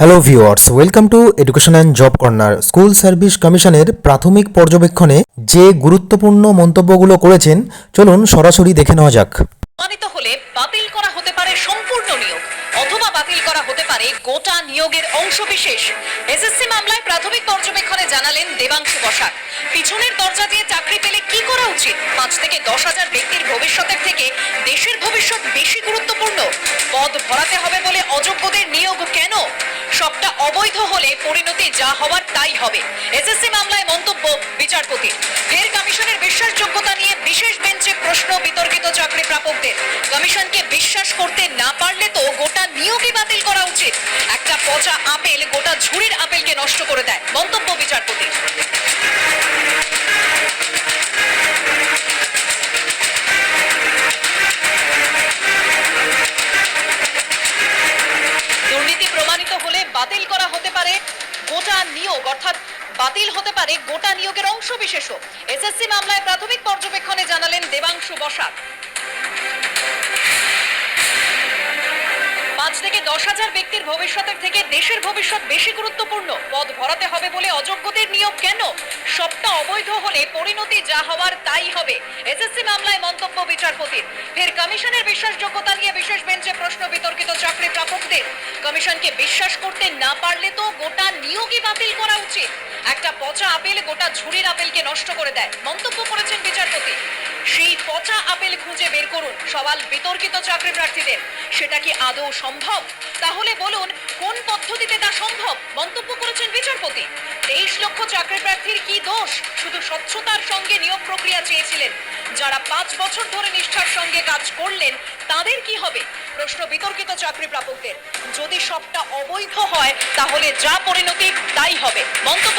Hello viewers welcome to education and job corner school service কমিশনের প্রাথমিক পর্যবেক্ষণে যে গুরুত্বপূর্ণ মন্তব্যগুলো করেছেন, চলুন সরাসরি দেখে নেওয়া যাক। হলে বাতিল করা হতে পারে সম্পূর্ণ নিয়োগ, অথবা বাতিল করা হতে পারে গোটা নিয়োগের এসএসসি মামলায় প্রাথমিক পর্যবেক্ষণে জানালেন দেবাংশু বসাক। পিছনের দরজা দিয়ে চাকরি পেলে কি করা উচিত? পাঁচ থেকে দশ হাজার ব্যক্তির ভবিষ্যতের থেকে দেশের ভবিষ্যৎ বেশি গুরুত্বপূর্ণ। পদ ভরাতে হবে অবৈধ হলে পরিণতি যা হওয়ার তাই হবে। এসএসসি মামলায় মন্তব্য বিচারপতি। ফের কমিশনের বিশ্বাসযোগ্যতা নিয়ে বিশেষ বেঞ্চে প্রশ্ন বিতর্কিত চাকরি প্রাপকদের কমিশনকে বিশ্বাস করতে না পারলে তো গোটা নিয়োগই বাতিল করা উচিত। একটা পচা আপেল গোটা ঝুড়ির আপেলকে নষ্ট করে দেয়। মন্তব্য বাতিল করা হতে পারে, গোটা নিয়োগ, অর্থাৎ বাতিল হতে পারে গোটা নিয়োগের অংশ বিশেষও। এসএসসি মামলায় প্রাথমিক পর্যবেক্ষণে জানালেন দেবাংশু বসাক। পাঁচ থেকে দশ হাজার ব্যক্তির ভবিষ্যতের থেকে দেশের ভবিষ্যৎ বেশি গুরুত্বপূর্ণ। পদ ভরাতে হবে বলে অযোগ্যদের নিয়োগ কেন? সবটা অবৈধ হলে পরিণতি যা হওয়ার তাই হবে। এসএসসি মামলায় মন্তব্য বিচারপতির। ফের কমিশনের বিশ্বাসযোগ্যতা নিয়ে বিশেষ বেঞ্চে প্রশ্ন বিতর্কিত চাকরি কমিশনকে বিশ্বাস করতে না পারলে তো গোটা নিয়োগই বাতিল করা উচিত। একটা পচা আপেল গোটা ঝুড়ির আপেলকে নষ্ট করে দেয়, মন্তব্য করেছেন বিচারপতি। সেই পচা আপেল খুঁজে বের করুন সওয়াল বিতর্কিত চাকরি প্রার্থীদের। সেটা কি আদৌ সম্ভব? তাহলে বলুন, কোন পদ্ধতিতে তা সম্ভব? মন্তব্য করেছেন বিচারপতি। তেইশ লক্ষ চাকরি প্রার্থীর কি দোষ? স্বচ্ছতার সঙ্গে নিয়োগ প্রক্রিয়া চেয়েছিলেন। যারা পাঁচ বছর ধরে নিষ্ঠার সঙ্গে কাজ করলেন, তাদের কি হবে? প্রশ্ন বিতর্কিত চাকরি প্রাপকদের যদি সবটা অবৈধ হয়, তাহলে যা পরিণতি, তাই হবে। মন্তব্য